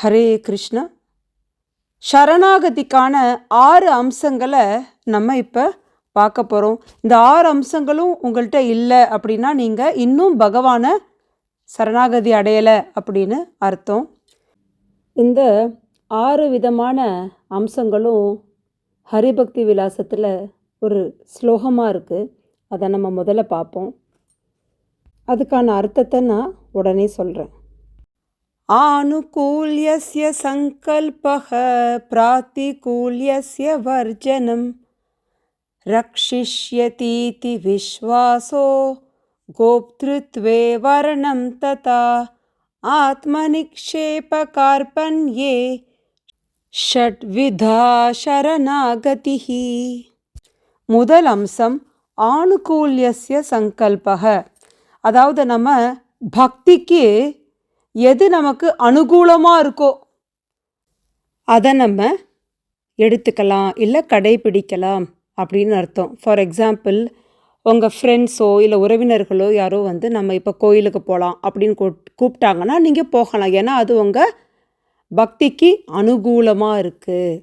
ஹரே கிருஷ்ணா. சரணாகதிக்கான ஆறு அம்சங்களை நம்ம இப்போ பார்க்க போகிறோம் இந்த ஆறு அம்சங்களும் உங்கள்கிட்ட இல்லை அப்படின்னா நீங்கள் இன்னும் பகவானை சரணாகதி அடையலை அப்படின்னு அர்த்தம். இந்த ஆறு விதமான அம்சங்களும் ஹரிபக்தி விலாசத்தில் ஒரு ஸ்லோகமாக இருக்குது அதை நம்ம முதல்ல பார்ப்போம். அதுக்கான அர்த்தத்தை நான் உடனே சொல்கிறேன் आनुकूल्यस्य सङ्कल्पः प्रातिकूल्यस्य वर्जनं रक्षिष्यतीति विश्वासो गोप्तृत्वे वर्णं तथा आत्मनिक्षेपकार्पण्ये षड्विधा शरणागतिः முதல் அம்சம் ஆணுகூல்யஸ்ய சங்கல்பக அதாவது நம்ம பக்திக்கு எது நமக்கு அனுகூலமாக இருக்கோ அதை நம்ம எடுத்துக்கலாம் இல்லை கடைபிடிக்கலாம் அப்படின்னு அர்த்தம். ஃபார் எக்ஸாம்பிள் உங்கள் ஃப்ரெண்ட்ஸோ இல்லை உறவினர்களோ யாரோ வந்து நம்ம இப்போ கோயிலுக்கு போகலாம் அப்படின்னு கூப் கூப்பிட்டாங்கன்னா நீங்கள் போகலாம். ஏன்னா அது உங்கள் பக்திக்கு அனுகூலமாக இருக்குது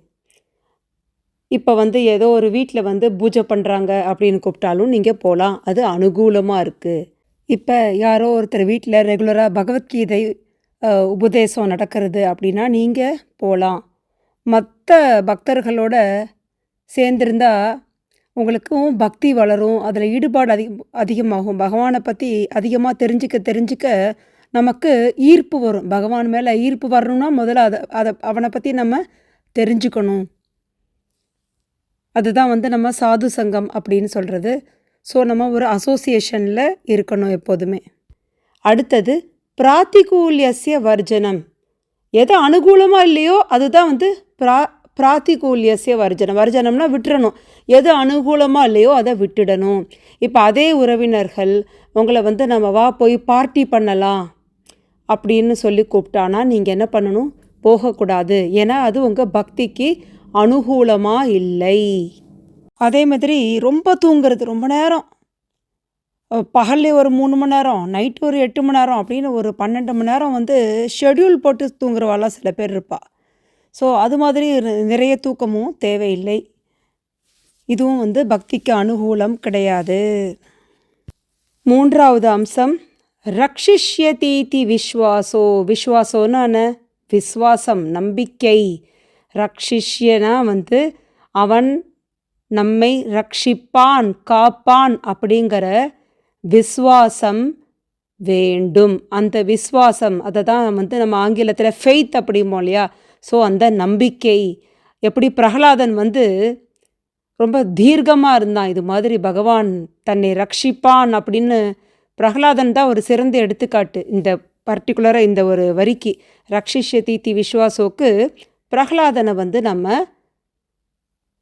இப்போ வந்து ஏதோ ஒரு வீட்டில் வந்து பூஜை பண்ணுறாங்க அப்படின்னு கூப்பிட்டாலும் நீங்கள் போகலாம் அது அனுகூலமாக இருக்குது இப்போ யாரோ ஒருத்தர் வீட்டில் ரெகுலராக பகவத்கீதை உபதேசம் நடக்கிறது அப்படின்னா நீங்கள் போகலாம் மற்ற பக்தர்களோட சேர்ந்திருந்தால் உங்களுக்கும் பக்தி வளரும். அதில் ஈடுபாடு அதிக அதிகமாகும். பகவானை பற்றி அதிகமாக தெரிஞ்சுக்க தெரிஞ்சுக்க நமக்கு ஈர்ப்பு வரும். பகவான் மேலே ஈர்ப்பு வரணும்னா முதல்ல அதை அதை அவனை பற்றி நம்ம தெரிஞ்சுக்கணும். அதுதான் வந்து நம்ம சாது சங்கம் அப்படின்னு சொல்கிறது ஸோ நம்ம ஒரு அசோசியேஷனில் இருக்கணும் எப்போதுமே. அடுத்தது பிராத்திகூல்யசிய வர்ஜனம். எது அனுகூலமாக இல்லையோ அதுதான் வந்து பிரா பிராத்திகூல்யசிய வர்ஜனம். வர்ஜனம்னா விட்டுறணும். எது அனுகூலமாக இல்லையோ அதை விட்டுடணும். இப்போ அதே உறவினர்கள் உங்களை வந்து நம்ம வா போய் பார்ட்டி பண்ணலாம் அப்படின்னு சொல்லி கூப்பிட்டானா நீங்கள் என்ன பண்ணணும்? போகக்கூடாது. ஏன்னா அது உங்கள் பக்திக்கு அனுகூலமாக இல்லை. அதே மாதிரி ரொம்ப தூங்குறது ரொம்ப நேரம். பகல்லே ஒரு மூணு மணி நேரம் நைட்டு ஒரு எட்டு மணி நேரம் அப்படின்னு ஒரு பன்னெண்டு மணி நேரம் வந்து ஷெட்யூல் போட்டு தூங்குறவாலாம் சில பேர் இருப்பா. ஸோ அது மாதிரி நிறைய தூக்கமும் தேவையில்லை. இதுவும் வந்து பக்திக்கு அனுகூலம் கிடையாது. மூன்றாவது அம்சம் ரக்ஷிஷ்ய தீதி விஸ்வாசோ விஸ்வாசோன்னு விஸ்வாசம் நம்பிக்கை. ரக்ஷிஷ்யனா வந்து அவன் நம்மை ரட்சிப்பான் காப்பான் அப்படிங்கிற விஸ்வாசம் வேண்டும். அந்த விஸ்வாசம் அதை தான் வந்து நம்ம ஆங்கிலத்தில் ஃபெய்த் அப்படிமோ இல்லையா? ஸோ அந்த நம்பிக்கை. எப்படி பிரகலாதன் வந்து ரொம்ப தீர்க்கமாக இருந்தான் இது மாதிரி பகவான் தன்னை ரட்சிப்பான் அப்படின்னு பிரகலாதன் தான் ஒரு சிறந்த எடுத்துக்காட்டு. இந்த பர்டிகுலராக இந்த ஒரு வரிக்கு ரக்ஷிஷ தீத்தி விஸ்வாசோக்கு பிரகலாதனை வந்து நம்ம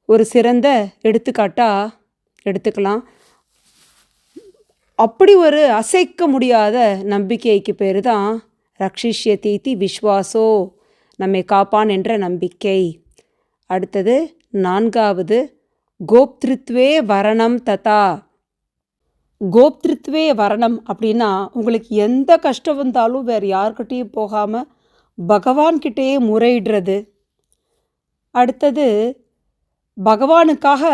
ஒரு சிறந்த எடுத்துக்காட்டாக எடுத்துக்கலாம். அப்படி ஒரு அசைக்க முடியாத நம்பிக்கைக்கு பேர் தான் ரக்ஷிஷ்ய தீத்தி விஸ்வாசோ நம்மை காப்பான் என்ற நம்பிக்கை. அடுத்தது நான்காவது கோப்திருத்வே வரணம் ததா. கோப்திருத்வே வரணம் அப்படின்னா உங்களுக்கு எந்த கஷ்டம் வந்தாலும் வேறு யார்கிட்டயும் போகாமல் பகவான்கிட்டேயே முறையிடுறது. அடுத்தது பகவானுக்காக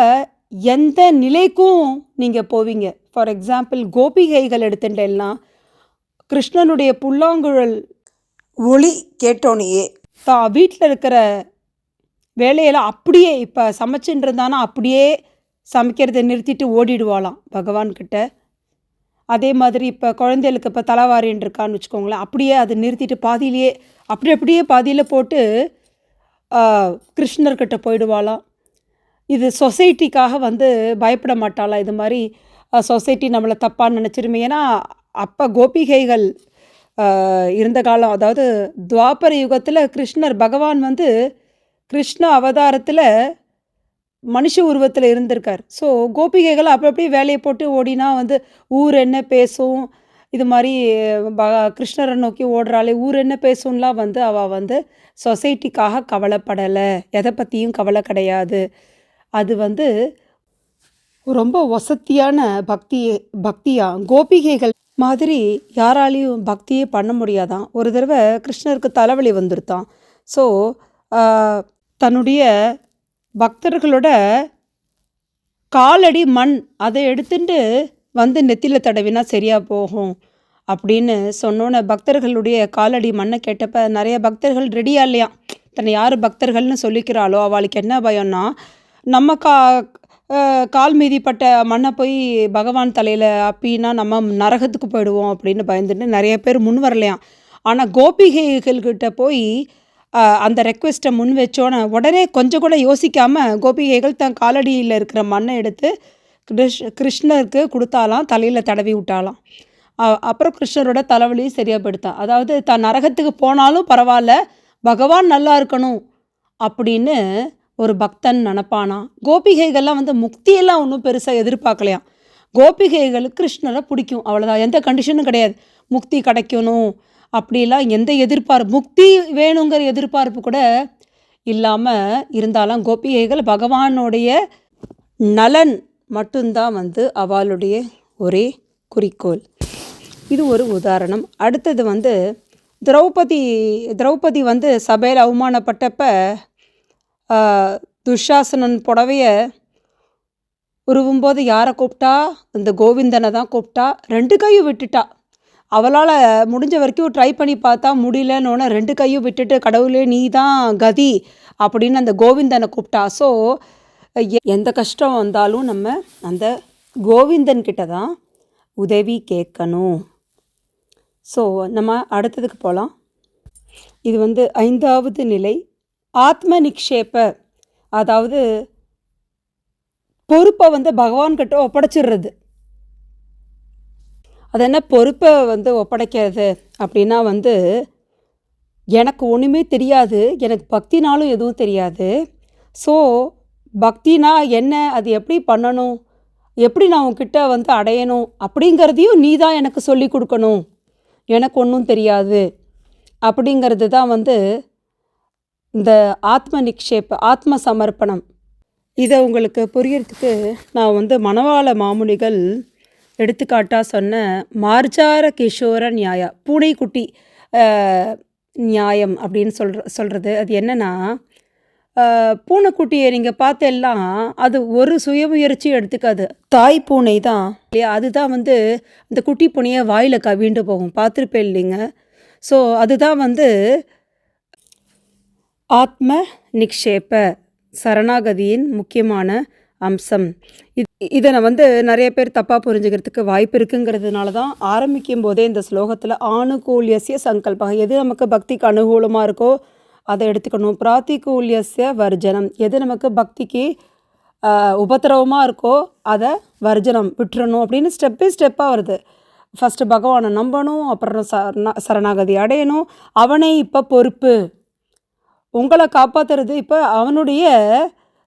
எந்த நிலைக்கும் நீங்கள் போவீங்க. ஃபார் எக்ஸாம்பிள் கோபிகைகள் எடுத்துட்டேன்னா கிருஷ்ணனுடைய புல்லாங்குழல் ஒளி கேட்டோனையே தான் வீட்டில் இருக்கிற வேலையெல்லாம் அப்படியே இப்போ சமைச்சுட்டு இருந்தானா அப்படியே சமைக்கிறதை நிறுத்திட்டு ஓடிடுவாளாம் பகவான்கிட்ட. அதே மாதிரி இப்போ குழந்தைகளுக்கு இப்போ தலைவாரின்னு இருக்கான்னு வச்சுக்கோங்களேன் அப்படியே அதை நிறுத்திட்டு பாதியிலேயே அப்படி அப்படியே பாதியில் போட்டு கிருஷ்ணர்கிட்ட போயிடுவாளாம். இது சொசைட்டிக்காக வந்து பயப்பட மாட்டாளா? இது மாதிரி சொசைட்டி நம்மளை தப்பாக நினச்சிருமே. ஏன்னா அப்போ கோபிகைகள் இருந்த காலம் அதாவது துவாபர யுகத்தில் கிருஷ்ணர் பகவான் வந்து கிருஷ்ண அவதாரத்தில் மனுஷ உருவத்தில் இருந்திருக்கார். ஸோ கோபிகைகள் அப்போ அப்படியே வேலையை போட்டு ஓடினா வந்து ஊர் என்ன பேசும்? இது மாதிரி ப கிருஷ்ணரை நோக்கி ஓடுறாளே ஊர் என்ன பேசும்லாம் வந்து அவள் வந்து சொசைட்டிக்காக கவலைப்படலை. எதை பற்றியும் கவலை கிடையாது. அது வந்து ரொம்ப வசத்தியான பக்தி பக்தியாக கோபிகைகள் மாதிரி யாராலையும் பக்தியே பண்ண முடியாதான். ஒரு தடவை கிருஷ்ணருக்கு தலைவலி வந்துருத்தான். ஸோ தன்னுடைய பக்தர்களோட காலடி மண் அதை எடுத்துட்டு வந்து நெத்தியில் தடவினா சரியாக போகும் அப்படின்னு சொன்னோன்னே பக்தர்களுடைய காலடி மண்ணை கேட்டப்ப நிறைய பக்தர்கள் ரெடியாக இல்லையா? தன்னை யார் பக்தர்கள்னு சொல்லிக்கிறாளோ அவளுக்கு என்ன பயம்னா நம்ம கா கால் மீதிப்பட்ட மண்ணை போய் பகவான் தலையில் அப்பின்னா நம்ம நரகத்துக்கு போயிடுவோம் அப்படின்னு பயந்துட்டு நிறைய பேர் முன் வரலையாம். ஆனால் கோபிகைகள்கிட்ட போய் அந்த ரெக்வெஸ்ட்டை முன் வச்சோன்னே உடனே கொஞ்சம் கூட யோசிக்காமல் கோபிகைகள் தன் காலடியில் இருக்கிற மண்ணை எடுத்து கிருஷ் கிருஷ்ணருக்கு கொடுத்தாலாம் தலையில் தடவி விட்டாலாம். அப்புறம் கிருஷ்ணரோட தலைவலி சரியாக போயிடுத்தான் அதாவது தான் நரகத்துக்கு போனாலும் பரவாயில்ல பகவான் நல்லா இருக்கணும் அப்படின்னு ஒரு பக்தன் நினப்பானா? கோபிகைகள்லாம் வந்து முக்தியெல்லாம் ஒன்றும் பெருசாக எதிர்பார்க்கலையாம் கோபிகைகள் கிருஷ்ணரை பிடிக்கும் அவ்வளோதான் எந்த கண்டிஷனும் கிடையாது. முக்தி கிடைக்கணும் அப்படிலாம் எந்த எதிர்பார்ப்பு முக்தி வேணுங்கிற எதிர்பார்ப்பு கூட இல்லாமல் இருந்தாலும் கோபிகைகள் பகவானுடைய நலன் மட்டும்தான் வந்து அவளுடைய ஒரே குறிக்கோள். இது ஒரு உதாரணம். அடுத்தது வந்து திரௌபதி திரௌபதி வந்து சபையில் அவமானப்பட்டப்ப துஷாசனன் புடவைய உருவும்போது யாரை கூப்பிட்டா? இந்த கோவிந்தனை தான் கூப்பிட்டா. ரெண்டு கையும் விட்டுட்டா. அவளால் முடிஞ்ச வரைக்கும் ட்ரை பண்ணி பார்த்தா முடியலன்னொன்னே ரெண்டு கையும் விட்டுட்டு கடவுளே நீ தான் கதி அப்படின்னு அந்த கோவிந்தனை கூப்பிட்டா. ஸோ எந்த கஷ்டம் வந்தாலும் நம்ம அந்த கோவிந்தன் கிட்ட தான் உதவி கேட்கணும். ஸோ நம்ம அடுத்ததுக்கு போகலாம் இது வந்து ஐந்தாவது நிலை. ஆத்ம நிக்ஷேப அதாவது பொறுப்பை வந்து பகவான்கிட்ட ஒப்படைச்சிடுறது. அது என்ன பொறுப்பை வந்து ஒப்படைக்கிறது அப்படின்னா வந்து எனக்கு ஒன்றுமே தெரியாது எனக்கு பக்தினாலும் எதுவும் தெரியாது. ஸோ பக்தினா என்ன அது எப்படி பண்ணணும் எப்படி நான் உங்ககிட்ட வந்து அடையணும் அப்படிங்கிறதையும் நீ தான் எனக்கு சொல்லி கொடுக்கணும். எனக்கு ஒன்றும் தெரியாது. அப்படிங்கிறது தான் வந்து இந்த ஆத்ம நிக்ஷேப் ஆத்ம சமர்ப்பணம். இதை உங்களுக்கு புரியறதுக்கு நான் வந்து மணவாள மாமுனிகள் எடுத்துக்காட்டாக சொன்ன மார்ஜார கிஷோர நியாயா பூனைக்குட்டி நியாயம் அப்படின்னு சொல்கிற சொல்கிறது அது என்னென்னா பூனைக்குட்டியை நீங்கள் பார்த்தெல்லாம் அது ஒரு சுயமுயற்சி எடுத்துக்காது. தாய் பூனை தான். இல்லையா? அதுதான் வந்து அந்த குட்டி பூனையை வாயில் கவிண்டு போகும். பார்த்துருப்பேன் இல்லைங்க. ஸோ அதுதான் வந்து ஆத்ம நிக்ஷேப சரணாகதியின் முக்கியமான அம்சம். இது இதை வந்து நிறைய பேர் தப்பாக புரிஞ்சுக்கிறதுக்கு வாய்ப்பு இருக்குங்கிறதுனால தான் ஆரம்பிக்கும் போதே இந்த ஸ்லோகத்தில் ஆணுகூல்யசிய சங்கல்பம் எது நமக்கு பக்திக்கு அனுகூலமாக இருக்கோ அதை எடுத்துக்கணும். பிராத்திகூல்யசிய வர்ஜனம். எது நமக்கு பக்திக்கு உபத்திரவமாக இருக்கோ அதை வர்ஜனம் விட்டுறணும் அப்படின்னு ஸ்டெப் பை ஸ்டெப்பாக வருது. ஃபஸ்ட்டு பகவானை நம்பணும் அப்புறம் சரணாகதி அடையணும். அவனே இப்போ பொறுப்பு. உங்களை காப்பாற்றுறது இப்போ அவனுடைய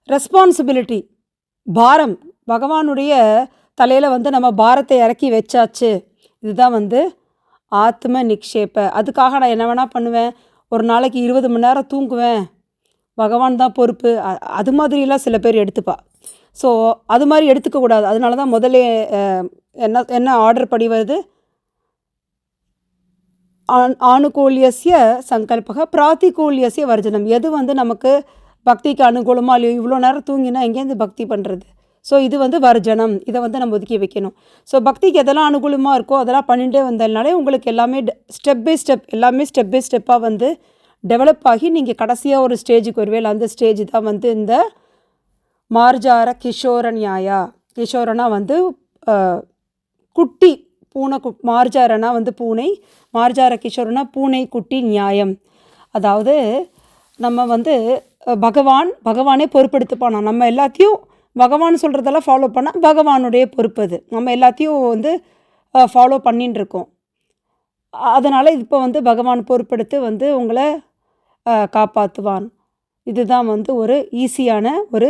ரெஸ்பான்சிபிலிட்டி பாரம். பகவானுடைய தலையில் வந்து நம்ம பாரத்தை இறக்கி வச்சாச்சு. இதுதான் வந்து ஆத்ம நிக்ஷேப. அதுக்காக நான் என்ன வேணால் பண்ணுவேன். ஒரு நாளைக்கு இருபது மணி நேரம் தூங்குவேன். பகவான் தான் பொறுப்பு. அது மாதிரிலாம் சில பேர் எடுத்துப்பா. ஸோ அது மாதிரி எடுத்துக்கக்கூடாது அதனால தான் முதல்ல என்ன என்ன ஆர்டர் படி வருது? ஆண் ஆணுகூல்யசிய சங்கல்பக பிராத்திகூல்யசிய வர்ஜனம். எது வந்து நமக்கு பக்திக்கு அனுகூலமாக இல்லையோ இவ்வளோ நேரம் தூங்கினா எங்கேருந்து பக்தி பண்ணுறது ஸோ இது வந்து வர்ஜனம். இதை வந்து நம்ம ஒதுக்கி வைக்கணும். ஸோ பக்திக்கு எதெல்லாம் அனுகூலமாக இருக்கோ அதெல்லாம் பண்ணிகிட்டே வந்ததுனாலே உங்களுக்கு எல்லாமே ஸ்டெப் பை ஸ்டெப் எல்லாமே ஸ்டெப் பை ஸ்டெப்பாக வந்து டெவலப் ஆகி நீங்கள் கடைசியாக ஒரு ஸ்டேஜுக்கு வருவேல அந்த ஸ்டேஜ் தான் வந்து இந்த மார்ஜார கிஷோர நியாயா கிஷோரனா வந்து குட்டி பூனை கு மார்ஜாரனா வந்து பூனை மார்ஜார கிஷோர்னா பூனை குட்டி நியாயம். அதாவது நம்ம வந்து பகவான் பகவானே பொறுப்பெடுத்துப்பானா? நம்ம எல்லாத்தையும் பகவான் சொல்கிறதெல்லாம் ஃபாலோ பண்ணால் பகவானுடைய பொறுப்பு அது. நம்ம எல்லாத்தையும் வந்து ஃபாலோ பண்ணின்னு இருக்கோம் அதனால் இப்போ வந்து பகவான் பொறுப்பெடுத்து வந்து உங்களை காப்பாற்றுவான் இதுதான் வந்து ஒரு ஈஸியான ஒரு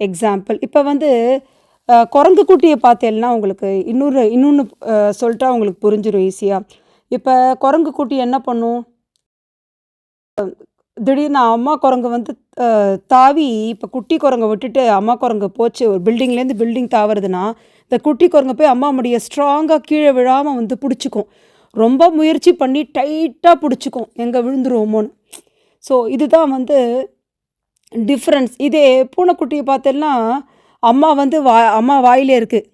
எக்ஸாம்பிள் இப்போ வந்து குரங்கு குட்டியை பார்த்தேன்னா உங்களுக்கு இன்னொரு இன்னொன்று சொல்லிட்டா உங்களுக்கு புரிஞ்சிடும் ஈஸியாக இப்போ குரங்கு குட்டி என்ன பண்ணும்? திடீர்னு அம்மா குரங்கு வந்து தாவி இப்போ குட்டி குரங்கை விட்டுட்டு அம்மா குரங்கு போச்சு. ஒரு பில்டிங்லேருந்து பில்டிங் தாவறதுன்னா இந்த குட்டி குரங்கு போய் அம்மா முடிய ஸ்ட்ராங்காக கீழே விழாமல் வந்து பிடிச்சிக்கும். ரொம்ப முயற்சி பண்ணி டைட்டாக பிடிச்சிக்கும். எங்கே விழுந்துருவோமோன்னு ஸோ இதுதான் வந்து டிஃப்ரென்ஸ் இதே பூனைக்குட்டியை பார்த்தெல்லாம் அம்மா வந்து வா அம்மா வாயிலே இருக்குது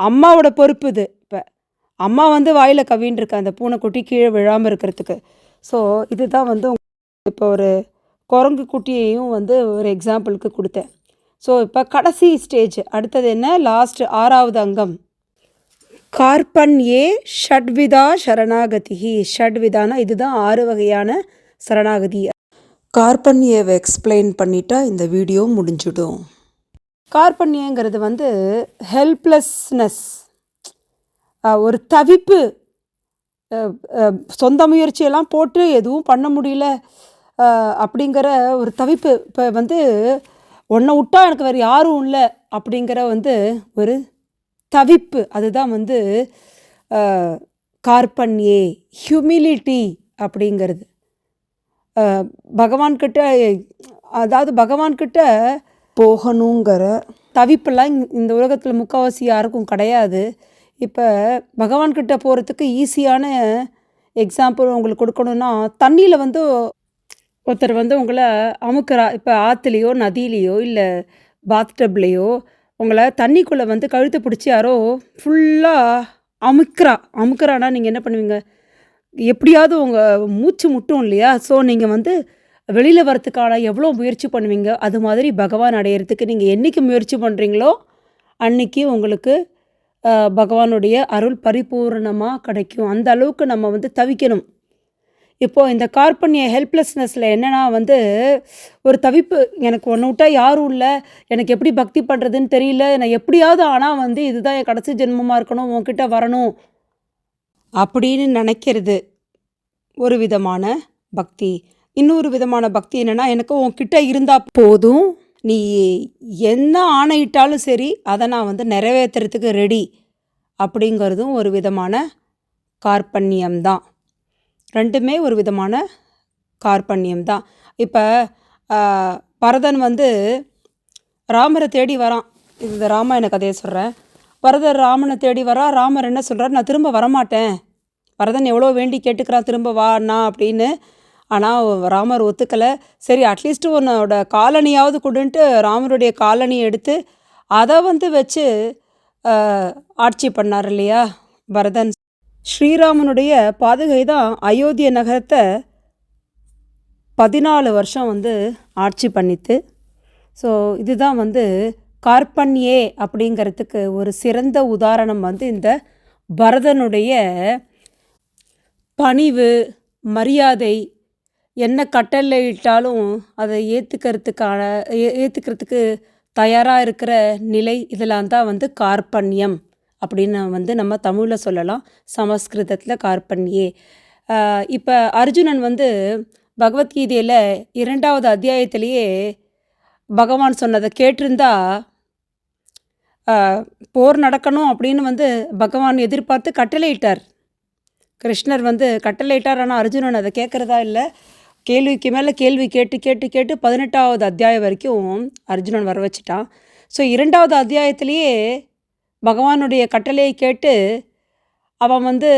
அம்மாவோட பொறுப்பு இது இப்போ. அம்மா வந்து வாயில் கவின்னு அந்த பூனைக்குட்டி கீழே விழாமல் இருக்கிறதுக்கு. ஸோ இதுதான் வந்து இப்போ ஒரு குரங்கு குட்டியையும் வந்து ஒரு எக்ஸாம்பிளுக்கு கொடுத்தேன். ஸோ இப்போ கடைசி ஸ்டேஜ் அடுத்தது என்ன? லாஸ்ட் ஆறாவது அங்கம். கார்பன் ஏ ஷட்விதா சரணாகதி ஷட்விதானா இதுதான் ஆறு வகையான சரணாகதி. கார்பன்யேவை எக்ஸ்பிளைன் பண்ணிட்டா இந்த வீடியோ முடிஞ்சிடும். கார்பண்யங்கிறது வந்து ஹெல்ப்லெஸ்னஸ் ஒரு தவிப்பு. சொந்த முயற்சியெல்லாம் போட்டு எதுவும் பண்ண முடியல அப்படிங்கிற ஒரு தவிப்பு. இப்போ வந்து ஒன்றை விட்டால் எனக்கு வேறு யாரும் இல்லை அப்படிங்கிற வந்து ஒரு தவிப்பு. அதுதான் வந்து கார்பன்யே கார்பண்யே ஹியூமிலிட்டி அப்படிங்கிறது. பகவான்கிட்ட அதாவது பகவான்கிட்ட போகணுங்கிற தவிப்பெல்லாம் இந்த உலகத்தில் முக்கால்வாசி யாருக்கும் கிடையாது. இப்போ பகவான்கிட்ட போகிறதுக்கு ஈஸியான எக்ஸாம்பிள் உங்களுக்கு கொடுக்கணுன்னா தண்ணியில் வந்து ஒருத்தர் வந்து உங்களை அமுக்குறா இப்போ ஆற்றுலையோ நதியிலையோ இல்லை பாத்டப்லேயோ உங்களை தண்ணிக்குள்ளே வந்து கழுத்தை பிடிச்சி யாரோ ஃபுல்லாக அமுக்குறா. அமுக்குறானா நீங்கள் என்ன பண்ணுவீங்க? எப்படியாவது உங்கள் மூச்சு முட்டும் இல்லையா? ஸோ நீங்கள் வந்து வெளியில் வரத்துக்கான எவ்வளோ முயற்சி பண்ணுவீங்க? அது மாதிரி பகவான் அடையிறதுக்கு நீங்கள் என்றைக்கு முயற்சி பண்ணுறீங்களோ அன்னைக்கு உங்களுக்கு பகவானுடைய அருள் பரிபூரணமாக கிடைக்கும். அந்த அளவுக்கு நம்ம வந்து தவிக்கணும். இப்போது இந்த கார்பண்ய ஹெல்ப்லெஸ்னஸில் என்னென்னா வந்து ஒரு தவிப்பு எனக்கு ஒன்று விட்டா யாரும் இல்லை எனக்கு எப்படி பக்தி பண்ணுறதுன்னு தெரியல நான் எப்படியாவது ஆனால் வந்து இதுதான் என் கடைசி ஜென்மமாக இருக்கணும் உன்கிட்ட வரணும் அப்படின்னு நினைக்கிறது ஒரு விதமான பக்தி. இன்னொரு விதமான பக்தி என்னென்னா எனக்கு உன்கிட்ட இருந்தால் போதும். நீ என்ன ஆணையிட்டாலும் சரி அதை நான் வந்து நிறைவேற்றுறதுக்கு ரெடி அப்படிங்கிறதும் ஒரு விதமான கார்பண்யம்தான் ரெண்டுமே ஒரு விதமான கார்பண்யம்தான் இப்போ பரதன் வந்து ராமரை தேடி வரான். இந்த ராமாயண கதையை சொல்கிறேன் பரதர் ராமனை தேடி வரா ராமர் என்ன சொல்கிறார் நான் திரும்ப வரமாட்டேன். பரதன் எவ்வளோ வேண்டி கேட்டுக்கிறான் திரும்ப வா அண்ணா அப்படின்னு ஆனால் ராமர் ஒத்துக்கலை. சரி அட்லீஸ்ட் உன்னோட காலனியாவது கொடுன்ட்டு ராமருடைய காலனி எடுத்து அதை வந்து வச்சு ஆட்சி பண்ணார் இல்லையா பரதன். ஸ்ரீராமனுடைய பாதுகை தான் அயோத்திய நகரத்தை பதினாலு வருஷம் வந்து ஆட்சி பண்ணித்து ஸோ இதுதான் வந்து கார்பண்யே அப்படிங்கிறதுக்கு ஒரு சிறந்த உதாரணம் வந்து இந்த பரதனுடைய பணிவு மரியாதை என்ன கட்டளையிட்டாலும் அதை ஏற்றுக்கிறதுக்கான ஏற்றுக்கிறதுக்கு தயாராக இருக்கிற நிலை இதெல்லாம் தான் வந்து கார்பண்யம் அப்படின்னு வந்து நம்ம தமிழில் சொல்லலாம். சமஸ்கிருதத்தில் கார்பண்யே இப்போ அர்ஜுனன் வந்து பகவத்கீதையில் இரண்டாவது அத்தியாயத்திலேயே பகவான் சொன்னதை கேட்டிருந்தா போர் நடக்கணும் அப்படின்னு வந்து பகவான் எதிர்பார்த்து கட்டளையிட்டார். கிருஷ்ணர் வந்து கட்டளையிட்டார் ஆனால் அர்ஜுனன் அதை கேட்குறதா இல்லை. கேள்விக்கு மேலே கேள்வி கேட்டு கேட்டு கேட்டு பதினெட்டாவது அத்தியாயம் வரைக்கும் அர்ஜுனன் வர வச்சிட்டான் ஸோ இரண்டாவது அத்தியாயத்திலேயே பகவானுடைய கட்டளையை கேட்டு அவன் வந்து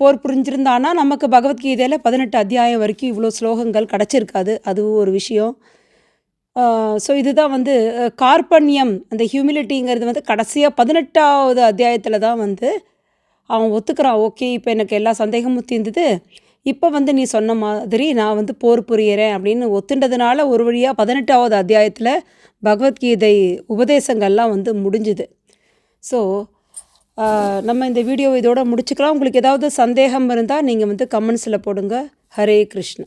போர் புரிஞ்சிருந்தானா? நமக்கு பகவத்கீதையில் பதினெட்டு அத்தியாயம் வரைக்கும் இவ்வளோ ஸ்லோகங்கள் கிடச்சிருக்காது. அதுவும் ஒரு விஷயம். ஸோ இதுதான் வந்து கார்பண்யம் அந்த ஹியூமிலிட்டிங்கிறது வந்து கடைசியாக பதினெட்டாவது அத்தியாயத்தில் தான் வந்து அவன் ஒத்துக்கிறான். ஓகே இப்போ எனக்கு எல்லா சந்தேகமும் தீர்ந்தது. இப்போ வந்து நீ சொன்ன மாதிரி நான் வந்து போர் புரியறேன் அப்படின்னு ஒத்துண்டதுனால ஒரு வழியாக பதினெட்டாவது அத்தியாயத்தில் பகவத்கீதை உபதேசங்கள்லாம் வந்து முடிஞ்சுது. ஸோ நம்ம இந்த வீடியோ இதோட முடிச்சுக்கலாம். உங்களுக்கு ஏதாவது சந்தேகம் இருந்தால் நீங்கள் வந்து கமெண்ட்ஸில் போடுங்க. ஹரே கிருஷ்ணா.